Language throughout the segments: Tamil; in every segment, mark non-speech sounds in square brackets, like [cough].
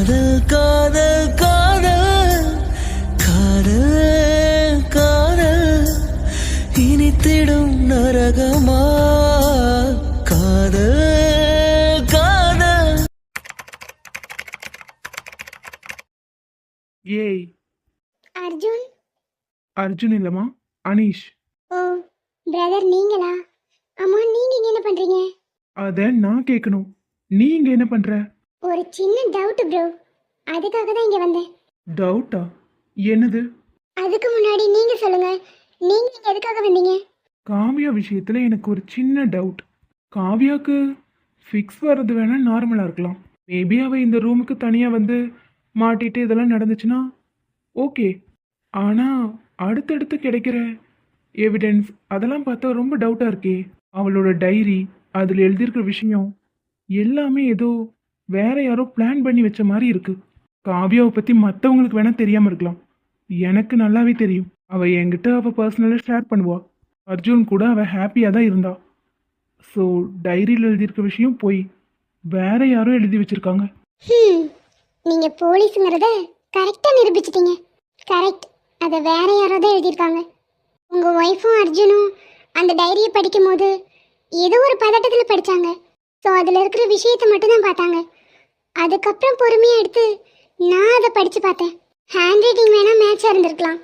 காதல் காதல் காதல் காதல் காதல். இனித்திடும் நரகமா? காதல் காதல். ஏய். அர்ஜுன். அர்ஜுன் இல்லைம்மா அனீஷ். ஓ பிரதர் நீங்களா? அம்மா நீங்க இங்க என்ன பண்றீங்க? அதை நான் கேட்கணும் நீ இங்கே என்ன பண்ணுற ஒரு சின்ன டவுட் ப்ரோ அதுக்காக தான் இங்க வந்தேன். டவுட்டா என்னது? அதுக்கு முன்னாடி நீங்க சொல்லுங்க. நீங்க இங்க எதுக்காக வந்தீங்க? காவியா விஷயத்தில் எனக்கு ஒரு சின்ன டவுட் காவியாக்கு ஃபிக்ஸ் வர்றது வேணா நார்மலாக இருக்கலாம். மேபி அவள் இந்த ரூமுக்கு தனியாக வந்து மாட்டிட்டு இதெல்லாம் நடந்துச்சுன்னா ஓகே ஆனால் அடுத்தடுத்து கிடைக்கிற எவிடன்ஸ் அதெல்லாம் பார்த்தா ரொம்ப டவுட்டாக இருக்கே. அவளோட டைரி அதில் எழுதியிருக்கிற விஷயம் எல்லாமே ஏதோ வேற யாரோ பிளான் பண்ணி வச்ச மாதிரி இருக்கு. காவியாவை பற்றி மற்றவங்களுக்கு வேணா தெரியாமல் இருக்கலாம். எனக்கு நல்லாவே தெரியும். அவள் என்கிட்ட அவள் பர்சனலாக ஷேர் பண்ணுவா. அர்ஜுன் கூட அவள் ஹாப்பியாக தான் இருந்தா. ஸோ டைரியில் எழுதியிருக்க விஷயம் போய் வேற யாரோ எழுதி வச்சிருக்காங்க. நீங்க போலீஸுங்கிறத கரெக்டா நிரூபிச்சிட்டீங்க. கரெக்ட் அதை வேற யாரோ தான் எழுதியிருக்காங்க. உங்க ஒய்ஃபும் அர்ஜுனும் அந்த டைரியை படிக்கும் போது ஏதோ ஒரு பதட்டத்தில் படிச்சாங்க. ஸோ அதில் இருக்கிற விஷயத்தை மட்டும்தான் பார்த்தாங்க. அதுக்கப்புறம் பொறுமையாக எடுத்து நான் அதை படித்து பார்த்தேன். ஹேண்ட் ரைட்டிங் வேணால் மேட்சாக இருந்திருக்கலாம்.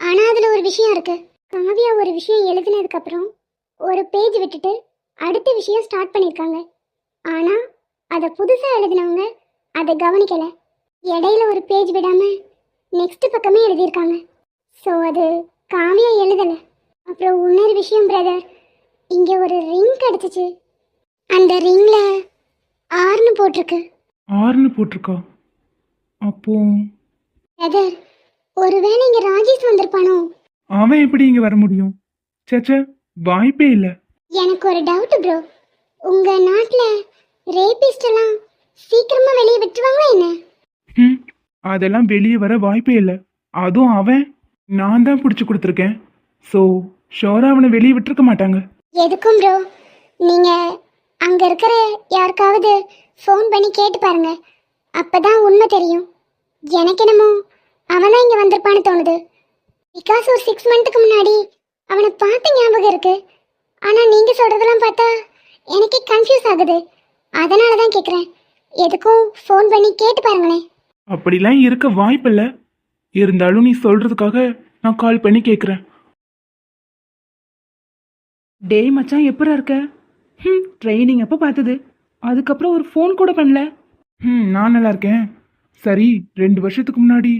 ஆனால் அதில் ஒரு விஷயம் இருக்குது காவியா ஒரு விஷயம் எழுதினதுக்கப்புறம் ஒரு பேஜ் விட்டுட்டு அடுத்த விஷயம் ஸ்டார்ட் பண்ணியிருக்காங்க ஆனால் அதை புதுசாக எழுதினவங்க அதை கவனிக்கலை. இடையில ஒரு பேஜ் விடாமல் நெக்ஸ்ட் பக்கமே எழுதியிருக்காங்க. ஸோ அது காவியா எழுதலை. அப்புறம் இன்னொரு விஷயம் பிரதர் இங்கே ஒரு ரிங் கிடச்சிச்சு. அந்த ரிங்கில் ஆறுன்னு போட்டிருக்கு. ஆறுன்னு போட்டிருக்கா. அப்போ பிரதர் ஒருவேளை இங்கே ராஜேஷ் வந்திருப்பானோ? அவன் எப்படி இங்கே வர முடியும்? சேச்சே வாய்ப்பே இல்லை. எனக்கு ஒரு டவுட் ப்ரோ உங்கள் நாட்டில் ரேபிஸ்ட் எல்லாம் சீக்கிரமாக வெளியே விட்டுருவாங்களா என்ன? ம் அதெல்லாம் வெளியே வர வாய்ப்பே இல்லை. அதுவும் அவன். நான் தான் பிடிச்சி கொடுத்துருக்கேன். ஸோ ஷோரா அவனை வெளியே விட்டுருக்க மாட்டாங்க. எதுக்கும் ப்ரோ நீங்கள் அங்கே இருக்கிற யாருக்காவது ஃபோன் பண்ணி கேட்டு பாருங்க. அப்பதான் உண்மை தெரியும். எனக்கு என்னமோ அவன் தான் இங்கே வந்திருப்பான்னு தோணுது. பிகாஸ் ஒரு சிக்ஸ் மந்த்துக்கு முன்னாடி அவனை பார்த்த ஞாபகம் இருக்கு. ஆனால் நீங்கள் சொல்கிறதெல்லாம் பார்த்தா எனக்கே கன்ஃபியூஸ் ஆகுது. அதனால தான் கேட்குறேன் எதுக்கும் ஃபோன் பண்ணி கேட்டு பாருங்களேன். அப்படிலாம் இருக்க வாய்ப்பில்லை. இருந்தாலும் நீ சொல்றதுக்காக நான் கால் பண்ணி கேட்குறேன் டேய் மச்சான் எப்பரா இருக்க? ம் ட்ரைனிங் அப்போ பார்த்தது? அதுக்கப்புறம் ஒரு ஃபோன் கூட பண்ணல. ம் நான் நல்லா இருக்கேன். சரி ரெண்டு வருஷத்துக்கு முன்னாடி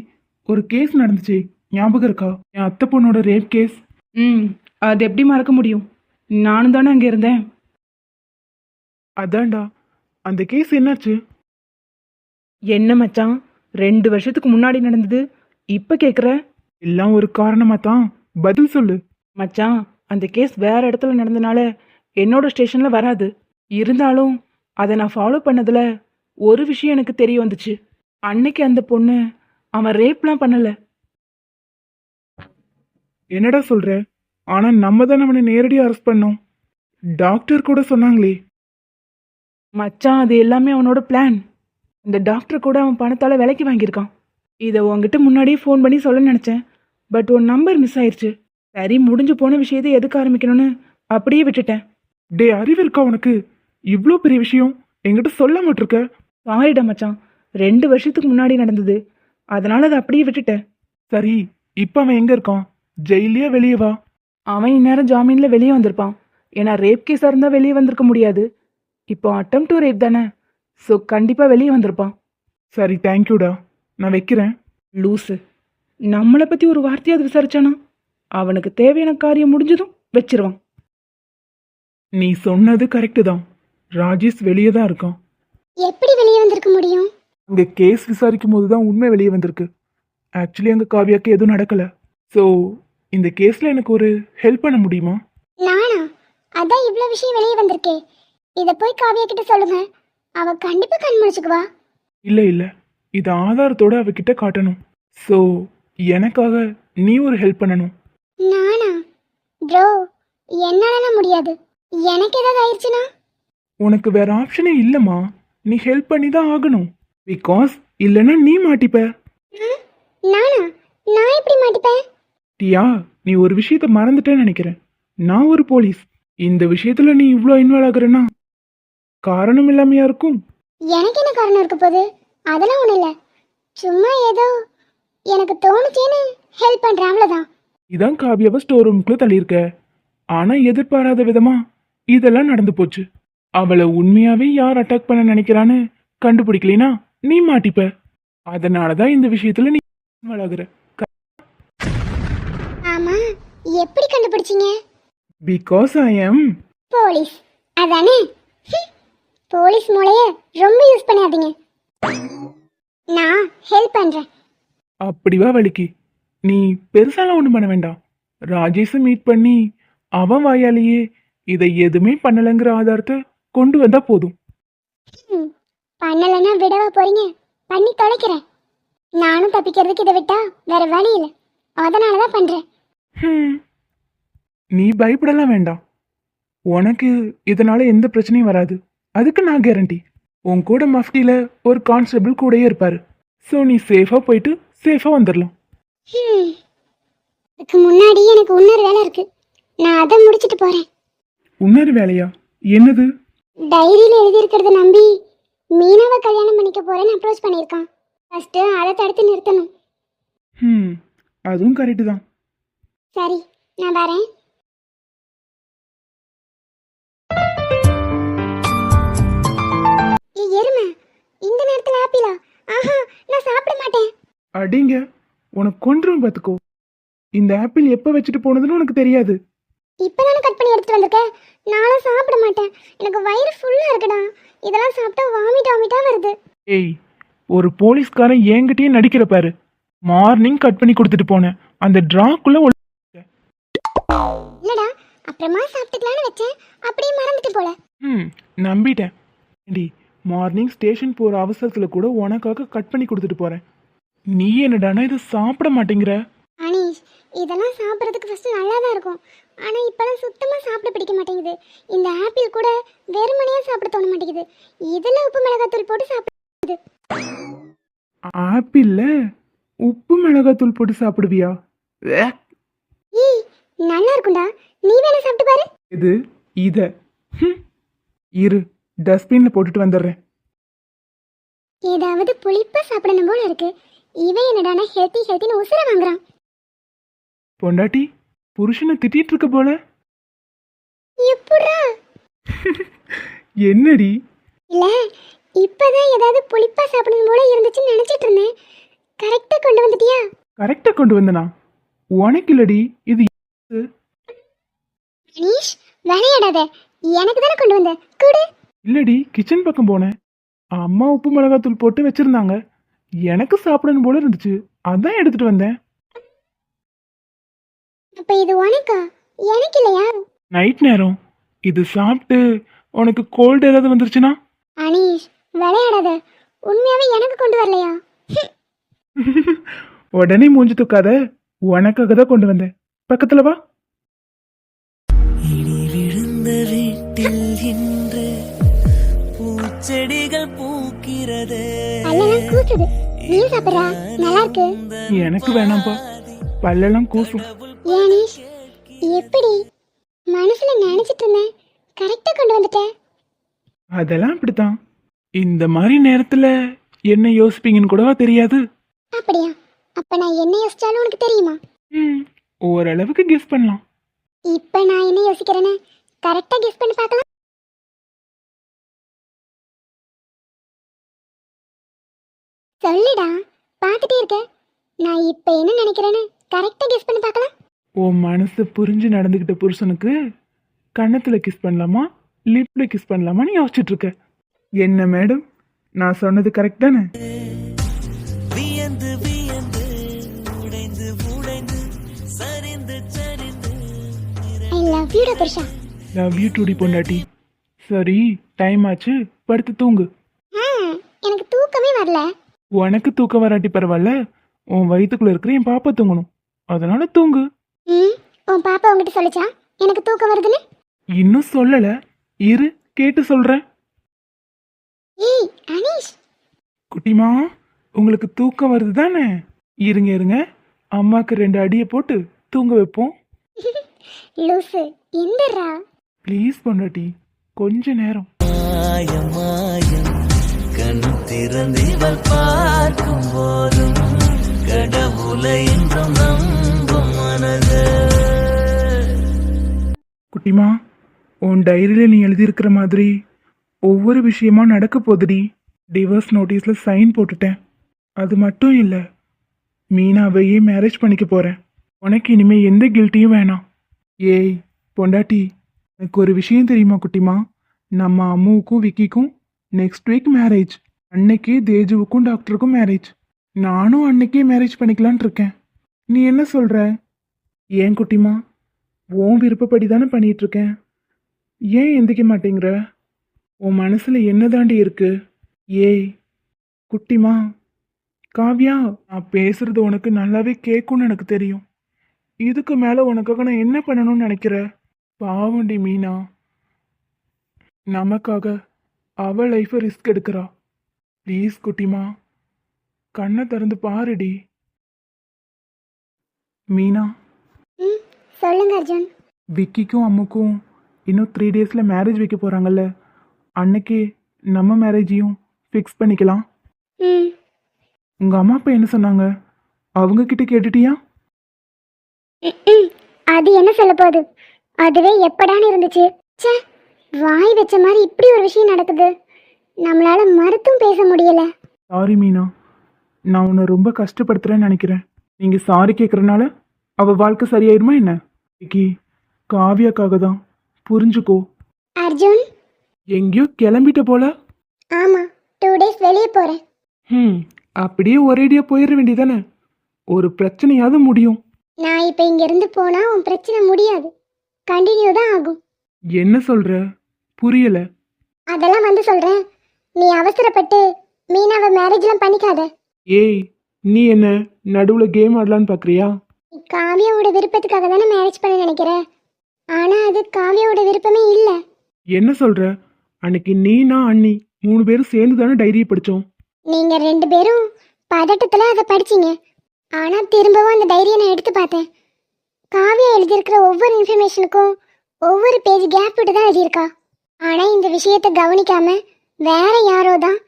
ஒரு கேஸ் நடந்துச்சு. ஞாபகம் இருக்கா? என் அத்தை பொண்ணோட ரேப் கேஸ் ம் அது எப்படி மறக்க முடியும்? நானும் தானே அங்கே இருந்தேன். அதான்டா அந்த கேஸ் என்னாச்சு? என்ன மச்சான் ரெண்டு வருஷத்துக்கு முன்னாடி நடந்தது இப்ப கேக்குற? எல்லாம் ஒரு காரணமா தான். பதில் சொல்லு. மச்சான் அந்த கேஸ் வேற இடத்துல நடந்தனால என்னோட ஸ்டேஷன்ல வராது. இருந்தாலும் அதை நான் ஃபாலோ பண்ணதுல ஒரு விஷயம் எனக்கு தெரிய வந்துச்சு. அன்னைக்கு அந்த பொண்ணு அவன் ரேப்லாம் பண்ணல. என்னடா சொல்ற? ஆனா நம்ம தான் அவனை நேரடியாக அரெஸ்ட் பண்ணோம். டாக்டர் கூட சொன்னாங்களே. மச்சான் அது எல்லாமே அவனோட பிளான் இந்த டாக்டர் கூட அவன் பணத்தால் விலைக்கு வாங்கியிருக்கான். இதை உன்கிட்ட முன்னாடியே ஃபோன் பண்ணி சொல்ல நினச்சேன். பட் உன் நம்பர் மிஸ் ஆயிருச்சு. சரி முடிஞ்சு போன விஷயத்தை எதுக்கு ஆரம்பிக்கணும்னு அப்படியே விட்டுட்டேன். டே அறிவு இருக்கா உனக்கு? இவ்வளோ பெரிய விஷயம் என்கிட்ட சொல்ல மாட்டிருக்க சாரிடா மச்சான். ரெண்டு வருஷத்துக்கு முன்னாடி நடந்தது. அதனால அதை அப்படியே விட்டுட்டேன். சரி இப்போ அவன் எங்கே இருக்கான்? ஜெயிலே வெளியே வா. அவன் இந்நேரம் ஜாமீனில் வெளியே வந்திருப்பான். ஏன்னா ரேப் கேஸாக இருந்தால் வெளியே வந்திருக்க முடியாது. இப்போ அட்டம் டு ரேப் தானே. ஸோ கண்டிப்பாக வெளியே வந்திருப்பான். சரி தேங்க்யூடா நான் வைக்கிறேன். லூஸு நம்மளை பற்றி ஒரு வார்த்தையாவது விசாரிச்சானா? அவனுக்கு தேவையான காரியம் முடிஞ்சதும் வச்சிருவான். நீ சொன்னது கரெக்டு தான். ராஜேஷ் வெளியே தான் இருக்கான். எப்படி வெளியே வந்திருக்க முடியும்? அங்கே கேஸ் விசாரிக்கும் போது தான் உண்மை வெளியே வந்திருக்கு. ஆக்சுவலி அங்கே காவியாக்கு எதுவும் நடக்கலை. ஸோ இந்த கேஸில் எனக்கு ஒரு ஹெல்ப் பண்ண முடியுமா? நானா? அதான் இவ்வளோ விஷயம் வெளியே வந்திருக்கே. இதை போய் காவியா கிட்ட சொல்லுங்க. அவ கண்டிப்பா கண் முழிச்சுக்குவா. இல்லை இல்லை. இது ஆதாரத்தோட அவகிட்ட காட்டணும். ஸோ எனக்காக நீ ஒரு ஹெல்ப் பண்ணணும். நானா? ப்ரோ என்னாலலாம் முடியாது. எனக்கு ஏதாவது ஆயிடுச்சுன்னா உனக்கு வேற ஆப்ஷனே இல்லைம்மா. நீ ஹெல்ப் பண்ணி தான் ஆகணும். பிகாஸ் இல்லைன்னா நீ மாட்டிப்ப. நானா? நான் எப்படி மாட்டிப்பேன்? டியா நீ ஒரு விஷயத்த மறந்துட்டேன்னு நினைக்கிறேன். நான் ஒரு போலீஸ். இந்த விஷயத்துல நீ இவ்வளோ இன்வால்வ் ஆகுறேன்னா காரணம் இல்லாமையா இருக்கும்? எனக்கு என்ன காரணம் இருக்க போகுது? அதெல்லாம் ஒன்றும் இல்லை. சும்மா ஏதோ எனக்கு தோணுச்சேன்னு ஹெல்ப் பண்ணுறேன் அவ்வளோதான் இதான் காவியாவை ஸ்டோர் ரூமுக்குள்ள தள்ளியிருக்க. ஆனா எதிர்பாராத விதமா இதெல்லாம் நடந்து போச்சு. அவளை உண்மையாவே யார் அட்டாக் பண்ண நினைக்கிறான்னு கண்டுபிடிக்கலைனா நீ மாட்டிப்ப. அதனாலதான் இந்த விஷயத்துல நீ ஆகுற ஆமாம் எப்படி கண்டுபிடிச்சீங்க? Because I am police. அதானே. போலீஸ் மூளைய ரொம்ப யூஸ் பண்ணாதீங்க. நான் ஹெல்ப் பண்ணுறேன் அப்படிவா வலிக்கு நீ பெருசாலாம் ஒன்றும் பண்ண வேண்டாம். ராஜேஷை மீட் பண்ணி அவன் வாயாலேயே இதை எதுவுமே பண்ணலைங்கிற ஆதாரத்தை கொண்டு வந்தா போதும். பண்ணலைன்னா விடவா போறீங்க. பண்ணி தொலைக்கிறேன். நானும் தப்பிக்கிறதுக்கு இதை விட்டா வேற வழி இல்லை. அதனால தான் பண்றேன். நீ பயப்படலாம் வேண்டாம். உனக்கு இதனால எந்த பிரச்சனையும் வராது. அதுக்கு நான் கேரண்டி உன் கூட மஃப்டியில் ஒரு கான்ஸ்டபிள் கூடயே இருப்பாரு. ஸோ நீ சேஃபாக போயிட்டு சேஃபாக வந்துடலாம். அதுக்கு முன்னாடி எனக்கு இன்னொரு வேலை இருக்கு. நான் அதை முடிச்சிட்டு போறேன். இன்னொரு வேலையா? என்னது? டைரியில எழுதியிருக்கிறத நம்பி மீனாவை கல்யாணம் பண்ணிக்க போறேன்னு அப்ரோச் பண்ணியிருக்கான். ஃபர்ஸ்ட் அதை தடுத்து நிறுத்தணும். ம் அதுவும் கரெக்டு தான். சரி நான் வரேன். ஏய், எருமை இந்த நேரத்துல ஆப்பிளா? ஆஹா நான் சாப்பிட மாட்டேன். அடிங்க உனக்கு கொன்றும் பார்த்துக்கோ இந்த ஆப்பிள் எப்போ வச்சுட்டு போனதுன்னு உனக்கு தெரியாது. இப்பதானே கட் பண்ணி எடுத்துட்டு வந்திருக்கேன் நானும் சாப்பிட மாட்டேன். எனக்கு வயிறு ஃபுல்லா இருக்குடா. இதெல்லாம் சாப்பிட்டா வாமிட் வாமிட்டா வருது. ஏய் ஒரு போலீஸ்காரன் என்கிட்டயே நடிக்கிற பாரு. மார்னிங் கட் பண்ணி கொடுத்துட்டு போனேன். அந்த ட்ராக்குள்ள இல்லடா அப்புறமா சாப்பிட்டுக்கலாம்னு வச்சேன். அப்படியே மறந்துட்டு போல. ம் நம்பிட்டேன். ஏண்டி மார்னிங் ஸ்டேஷன் போகிற அவசரத்தில் கூட உனக்காக கட் பண்ணி கொடுத்துட்டு போகிறேன் நீ என்னடானா இதை சாப்பிட மாட்டேங்கிற? அனீஷ் இதெல்லாம் சாப்பிட்றதுக்கு ஃபர்ஸ்ட் நல்லா தான் இருக்கும். ஆனால் இப்போலாம் சுத்தமாக சாப்பிட பிடிக்க மாட்டேங்குது. இந்த ஆப்பிள் கூட வெறுமனையாக சாப்பிட தோண மாட்டேங்குது. இதில் உப்பு மிளகாத்தூள் போட்டு சாப்பிடுது ஆப்பிளில் உப்பு மிளகாத்தூள் போட்டு சாப்பிடுவியா. ஏய் நல்லா இருக்கும்டா. நீ வேணா சாப்பிட்டு பாரு. இது இதை. இரு டஸ்ட்பினில் போட்டுட்டு வந்துடுறேன். ஏதாவது புளிப்பாக சாப்பிடணும் போல இருக்கு. இவன் என்னடானா ஹெல்த்தி ஹெல்த்தின்னு உசுர வாங்குறான். பொண்டாட்டி புருஷனை திட்டிட்டு இருக்க போல? எப்படா? [laughs] என்னடி? இல்ல இப்பதான் ஏதாவது புளிப்பா சாப்பிடணும் போல இருந்துச்சுன்னு நினைச்சிட்டு இருந்தேன். கரெக்டா கொண்டு வந்துட்டியா? கரெக்டாக கொண்டு வந்தனா? உனக்கு இல்லடி இது அனீஷ் விளையாடாத. எனக்கு தானே கொண்டு வந்த. கொடு. இல்லடி கிச்சன் பக்கம் போனேன். அம்மா உப்பு மிளகாத்தூள் போட்டு வச்சிருந்தாங்க. எனக்கு சாப்பிடணும் போல இருந்துச்சு. அதான் எடுத்துட்டு வந்தேன். அப்ப இது உனக்கா? எனக்கு இல்லையா? நைட் நேரம். இது சாப்பிட்டு உனக்கு கோல்டு ஏதாவது வந்துருச்சுன்னா? அனீஷ் விளையாடாத. உண்மையாவே எனக்கு கொண்டு வரலையா? [laughs] உடனே மூஞ்சி தூக்காத. உனக்காக தான் கொண்டு வந்தேன். பக்கத்துல வா. இடி விழுந்த வீட்டில் இன்று பூச்செடிகள் பூக்கிறது. பல்லெல்லாம் கூசுது நீ சாப்பிடுறா? நல்லா இருக்கு. எனக்கு வேணாம்ப்பா பல்லெல்லாம் கூசும் அனீஷ் எப்படி? மனசுல நினைச்சிட்டு இருந்தேன். கரெக்டா கொண்டு வந்துட்டேன். அதெல்லாம் அப்படித்தான். இந்த மாதிரி நேரத்துல என்ன யோசிப்பீங்கன்னு கூடவா தெரியாது? அப்படியா? அப்ப நான் என்ன யோசிச்சாலும் உனக்கு தெரியுமா? ம் ஓரளவுக்கு கெஸ் பண்ணலாம். இப்ப நான் என்ன யோசிக்கிறேன்னு கரெக்டா கெஸ் பண்ணி பார்க்கலாம். சொல்லுடா பார்த்துட்டே இருக்க. நான் இப்ப என்ன நினைக்கிறேன்னு கரெக்டா கெஸ் பண்ணி பார்க்கலாம். உன் மனசு புரிஞ்சு நடந்துக்கிட்ட புருஷனுக்கு கன்னத்துல கிஸ் பண்ணலாமா லிப்ல கிஸ் பண்ணலாமான்னு யோசிச்சுட்டு இருக்க என்ன மேடம் நான் சொன்னது கரெக்ட் தானே? வியந்து வியந்து உடைந்து உடைந்து சரிந்து சரிந்து I love யூடா Purusha love you டுடி பொண்டாட்டி. சரி டைம் ஆச்சு படுத்து தூங்கு. ஆ எனக்கு தூக்கமே வரல. உனக்கு தூக்கம் வராட்டி பரவாயில்ல உன் வயிற்றுக்குள்ள இருக்கிற என் பாப்பா தூங்கணும். அதனால தூங்கு. ம் உன் பாப்பா உங்ககிட்ட சொல்லுச்சா? எனக்கு தூக்கம் வருதுன்னு? இன்னும் சொல்லல. இரு கேட்டு சொல்றேன். ஏய் அனீஷ். குட்டிமா உங்களுக்கு தூக்கம் வருது தானே இருங்க இருங்க. அம்மாக்கு ரெண்டு அடியை போட்டு தூங்க வைப்போம். [laughs] லூசு எந்தரா. ப்ளீஸ் பொண்டாட்டி கொஞ்ச நேரம். மாயம் மாயம். கண் திறந்திவள் பார்க்கும் போதும் கடவுளை என்றும் உன் டைரியில் நீ எழுதியிருக்கிற மாதிரி ஒவ்வொரு விஷயமா நடக்க போகுதுடி. டிவோர்ஸ் நோட்டீஸில் சைன் போட்டுட்டேன். அது மட்டும் இல்லை மீனாவையே மேரேஜ் பண்ணிக்க போகிறேன் உனக்கு இனிமேல் எந்த கில்ட்டியும் வேணாம். ஏய் பொண்டாட்டி எனக்கு ஒரு விஷயம் தெரியுமா குட்டிமா? நம்ம அம்முவுக்கும் விக்கிக்கும் நெக்ஸ்ட் வீக் மேரேஜ் அன்னைக்கே தேஜுவுக்கும் டாக்டருக்கும் மேரேஜ் நானும் அன்னைக்கே மேரேஜ் பண்ணிக்கலான் இருக்கேன். நீ என்ன சொல்கிற ஏன் குட்டிமா? உன் விருப்பப்படி தானே பண்ணிகிட்ருக்கேன் ஏன் எந்திக்க மாட்டேங்கிற? உன் மனசுல என்ன தாண்டி இருக்கு? ஏய் குட்டிமா காவ்யா நான் பேசுறது உனக்கு நல்லாவே கேட்கும்னு எனக்கு தெரியும். இதுக்கு மேல உனக்காக நான் என்ன பண்ணணும்னு நினைக்கிற? பாவண்டி மீனா. நமக்காக அவ லைஃபை ரிஸ்க் எடுக்கிறா. ப்ளீஸ் குட்டிமா. கண்ணை திறந்து பாருடி. மீனா. சொல்லுங்க அர்ஜுன். விக்கிக்கும் அம்முக்கும் இன்னும் த்ரீ டேஸில் மேரேஜ் வைக்க போகிறாங்கல்ல அன்னைக்கு நம்ம மேரேஜையும் ஃபிக்ஸ் பண்ணிக்கலாம். ம். உங்கள் அம்மா அப்பா என்ன சொன்னாங்க? அவங்க கிட்ட கேட்டுட்டியா. அது என்ன சொல்ல போகுது? அதுவே எப்படான்னு இருந்துச்சு. ச்சே வாய் வச்ச மாதிரி இப்படி ஒரு விஷயம் நடக்குது. நம்மளால மறுத்தும் பேச முடியல. சாரி மீனா. நான் உன்னை ரொம்ப கஷ்டப்படுத்துகிறேன்னு நினைக்கிறேன். நீங்கள் சாரி கேட்குறனால அவள் வாழ்க்கை சரியாயிருமா என்ன? விக்கி காவியாக்காக தான். புரிஞ்சுக்கோ. அர்ஜுன்? எங்கேயோ கிளம்பிட்ட போல. ஆமா டூ டேஸ் வெளியே போறேன். ம் அப்படியே ஒரேடியாக போயிட வேண்டியதானே? ஒரு பிரச்சனையாவது முடியும். நான் இப்போ இங்க இருந்து போனா உன் பிரச்சனை முடியாது. கண்டினியூ தான் ஆகும். என்ன சொல்கிற புரியலை. அதெல்லாம் வந்து சொல்றேன். நீ அவசரப்பட்டு மீனாவை மேரேஜ்லாம் பண்ணிக்காத. ஏய் நீ என்ன நடுவில் கேம் ஆடலான்னு பார்க்குறியா நீ காவியாவோட விருப்பத்துக்காக தானே மேரேஜ் பண்ண நினைக்கிற? ஆனா அது காவியாவோட விருப்பமே இல்லை. என்ன சொல்ற? அன்னைக்கு நீ நான் அண்ணி மூணு பேரும் சேர்ந்து தானே டைரியை படித்தோம் நீங்க ரெண்டு பேரும் பதட்டத்துல அதை படிச்சீங்க. ஆனா திரும்பவும் அந்த டைரியை நான் எடுத்து பார்த்தேன். காவியா எழுதியிருக்கிற ஒவ்வொரு இன்ஃபர்மேஷனுக்கும் ஒவ்வொரு பேஜ் கேப் விட்டு தான் எழுதியிருக்கா. ஆனா இந்த விஷயத்தை கவனிக்காம வேற யாரோ தான்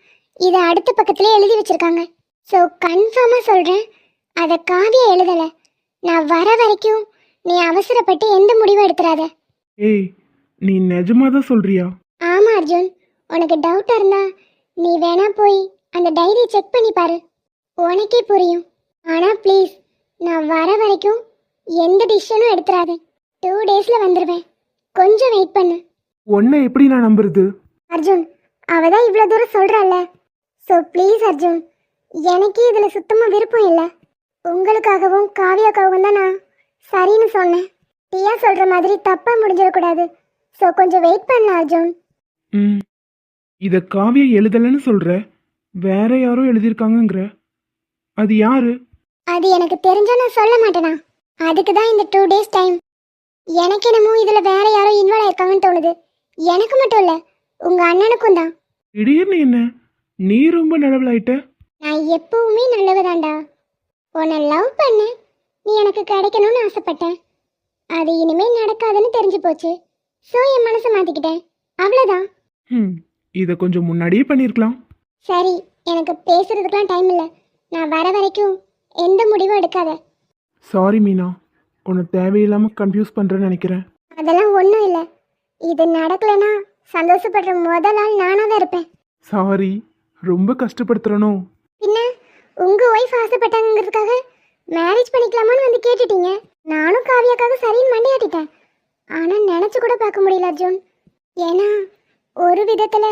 இதை அடுத்த பக்கத்துல எழுதி வச்சிருக்காங்க. ஸோ கன்ஃபார்மா சொல்றேன் அதை காவியா எழுதல. நான் வர வரைக்கும் நீ அவசரப்பட்டு எந்த முடிவும் எடுத்துறாத ஏய் நீ நிஜமா தான் சொல்றியா? ஆமா அர்ஜுன். உனக்கு டவுட்டா இருந்தா நீ வேணா போய் அந்த டைரி செக் பண்ணி பாரு. உனக்கே புரியும். ஆனா ப்ளீஸ் நான் வர வரைக்கும் எந்த டிசிஷனும் எடுத்துறாத. டூ டேஸ்ல வந்துடுவேன் கொஞ்சம் வெயிட் பண்ணு. உன்னை எப்படி நான் நம்புறது? அர்ஜுன் அவ தான் இவ்வளோ தூரம் சொல்றாள்ல. ஸோ ப்ளீஸ் அர்ஜுன் எனக்கே இதில் சுத்தமாக விருப்பம் இல்லை. உங்களுக்காகவும் காவியாக்காகவும் தான் நான் சரின்னு சொன்னேன். டியா சொல்கிற மாதிரி தப்பாக முடிஞ்சிடக்கூடாது. ஸோ கொஞ்சம் வெயிட் பண்ண அர்ஜுன். ம். இதை காவியா எழுதலைன்னு சொல்ற? வேற யாரோ எழுதியிருக்காங்கங்கிற? அது யாரு? அது எனக்கு தெரிஞ்சா நான் சொல்ல மாட்டேனா? அதுக்கு தான் இந்த டூ டேஸ் டைம் எனக்கு என்னமோ இதில் வேற யாரோ இன்வால்வ் ஆயிருக்காங்கன்னு தோணுது. எனக்கு மட்டும் இல்லை உங்கள் அண்ணனுக்கும் தான். திடீர்னு என்ன? நீ ரொம்ப நிலவலாயிட்ட நான் எப்பவுமே நல்லவதாண்டா உன்னை லவ் பண்ண நீ எனக்கு கிடைக்கணும்னு ஆசைப்பட்டேன். அது இனிமேல் நடக்காதுன்னு தெரிஞ்சு போச்சு. ஸோ என் மனசை மாற்றிக்கிட்டேன் அவ்வளோதான் ம் இதை கொஞ்சம் முன்னாடியே பண்ணியிருக்கலாம் சரி எனக்கு பேசுறதுக்கெலாம் டைம் இல்லை. நான் வர வரைக்கும் எந்த முடிவும் எடுக்காத. சாரி மீனா. உன்னை தேவையில்லாமல் கன்ஃபியூஸ் பண்ணுறேன்னு நினைக்கிறேன். அதெல்லாம் ஒன்றும் இல்லை. இது நடக்கலைன்னா சந்தோஷப்படுற முதல் ஆள் நானாக தான் இருப்பேன். சாரி ரொம்ப கஷ்டப்படுத்துறனோ? பின்ன உங்கள் ஒய்ஃப் ஆசைப்பட்டாங்கிறதுக்காக மேரேஜ் பண்ணிக்கலாமான்னு வந்து கேட்டுட்டீங்க. நானும் காவியாக்காக சரின்னு மண்டையாட்டிட்டேன். ஆனால் நினச்சி கூட பார்க்க முடியல அர்ஜுன். ஏன்னா ஒரு விதத்தில்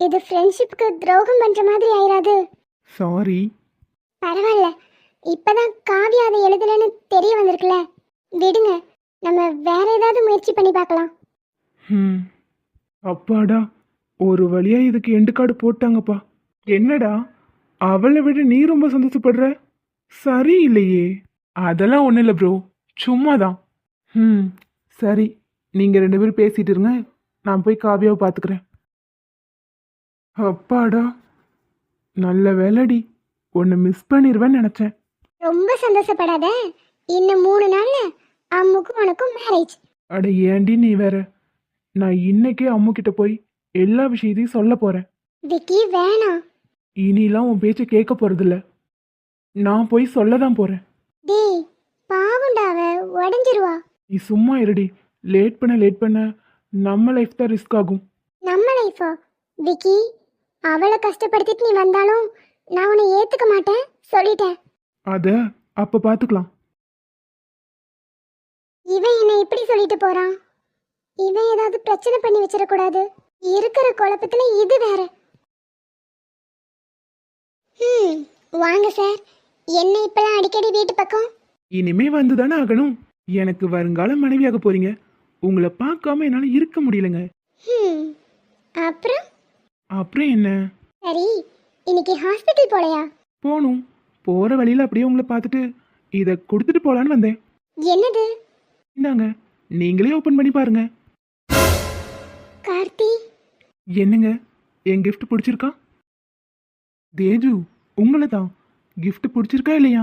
இது ஃப்ரெண்ட்ஷிப்புக்கு துரோகம் பண்ணுற மாதிரி ஆயிராது. சாரி பரவாயில்ல. இப்பதான் காவியா அதை எழுதலைன்னு தெரிய வந்திருக்குல்ல. விடுங்க நம்ம வேற ஏதாவது முயற்சி பண்ணி பார்க்கலாம். ம் அப்பாடா ஒரு வழியா இதுக்கு எண்டு கார்டு போட்டாங்கப்பா. என்னடா? அவளை விட நீ ரொம்ப சந்தோஷப்படுற? சரி இல்லையே அதெல்லாம் ஒன்றும் இல்லை ப்ரோ சும்மா தான் ம் சரி. நீங்கள் ரெண்டு பேரும் பேசிட்டு இருங்க. நான் போய் காவியாவை பார்த்துக்கிறேன் அப்பாடா. நல்ல வேலைடி. உன்னை மிஸ் பண்ணிடுவேன்னு நினச்சேன். ரொம்ப சந்தோஷப்படாத. இன்னும் மூணு நாள்ல அம்முக்கும் உனக்கும் மேரேஜ் அட ஏண்டி நீ வேற? நான் இன்னைக்கே அம்மு கிட்ட போய் எல்லா விஷயத்தையும் சொல்ல போறேன். விக்கி வேணாம். இனிலாம் உன் பேச்சை கேட்க போறதில்ல. நான் போய் சொல்ல தான் போறேன். டேய் பாவுண்டா அவ உடஞ்சிருவா. நீ சும்மா இருடி. லேட் பண்ண லேட் பண்ண நம்ம லைஃப் தான் ரிஸ்க் ஆகும். நம்ம லைஃபா விக்கி அவளை கஷ்டப்படுத்திட்டு நீ வந்தாலும் நான் உன்னை ஏத்துக்க மாட்டேன் சொல்லிட்டேன். அத அப்ப பாத்துக்கலாம். இவன் என்னை இப்படி சொல்லிட்டு போறான்? இவன் ஏதாவது பிரச்சனை பண்ணி வச்சிடக்கூடாது. இருக்கிற குழப்பத்துல இது வேற. ம் வாங்க சார் என்ன இப்பெல்லாம் அடிக்கடி வீட்டு பக்கம்? இனிமே வந்து தானே ஆகணும். எனக்கு வருங்கால மனைவியாக போறீங்க. உங்களை பார்க்காம என்னால இருக்க முடியலங்க. ம் அப்புறம்? அப்புறம் என்ன? சரி இன்னைக்கு ஹாஸ்பிட்டல் போலையா? போகணும். போற வழியில அப்படியே உங்களை பார்த்துட்டு இதை கொடுத்துட்டு போலான்னு வந்தேன். என்னது? இந்தாங்க. நீங்களே ஓபன் பண்ணி பாருங்க. கார்த்தி? என்னங்க? என் gift பிடிச்சிருக்கா? தேஜு உங்களை தான் gift பிடிச்சிருக்கா இல்லையா?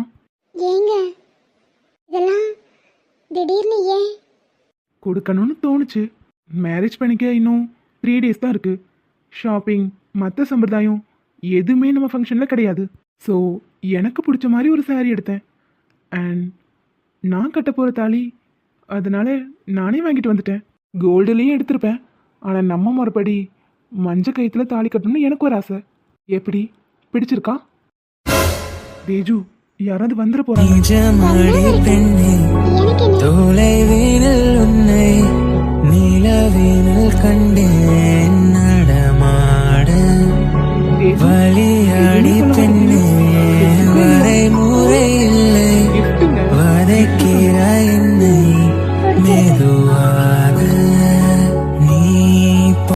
ஏங்க இதெல்லாம் திடீர்னு ஏன்? கொடுக்கணும்னு தோணுச்சு. மேரேஜ் பண்ணிக்க இன்னும் த்ரீ டேஸ் தான் இருக்கு. ஷாப்பிங் மற்ற சம்பிரதாயம் எதுவுமே நம்ம ஃபங்க்ஷனில் கிடையாது. ஸோ எனக்கு பிடிச்ச மாதிரி ஒரு saree எடுத்தேன். அண்ட் நான் கட்ட போகிற தாலி அதனால நானே வாங்கிட்டு வந்துட்டேன். கோல்டுலேயும் எடுத்திருப்பேன். ஆனால் நம்ம முறைப்படி மஞ்ச கயிற்றுல தாலி கட்டணும்னு எனக்கு ஒரு ஆசை. எப்படி? பிடிச்சிருக்கா? தேஜு யாராவது வந்துட எனக்கு என்ன தொலைவீனில் உன்னை நிலவீனில் கண்டேன் நடமாட. வழியாடி பெண்ணே வரைமுறை இல்லை. கிஃப்ட்டுங்க வதைக்கிறாய்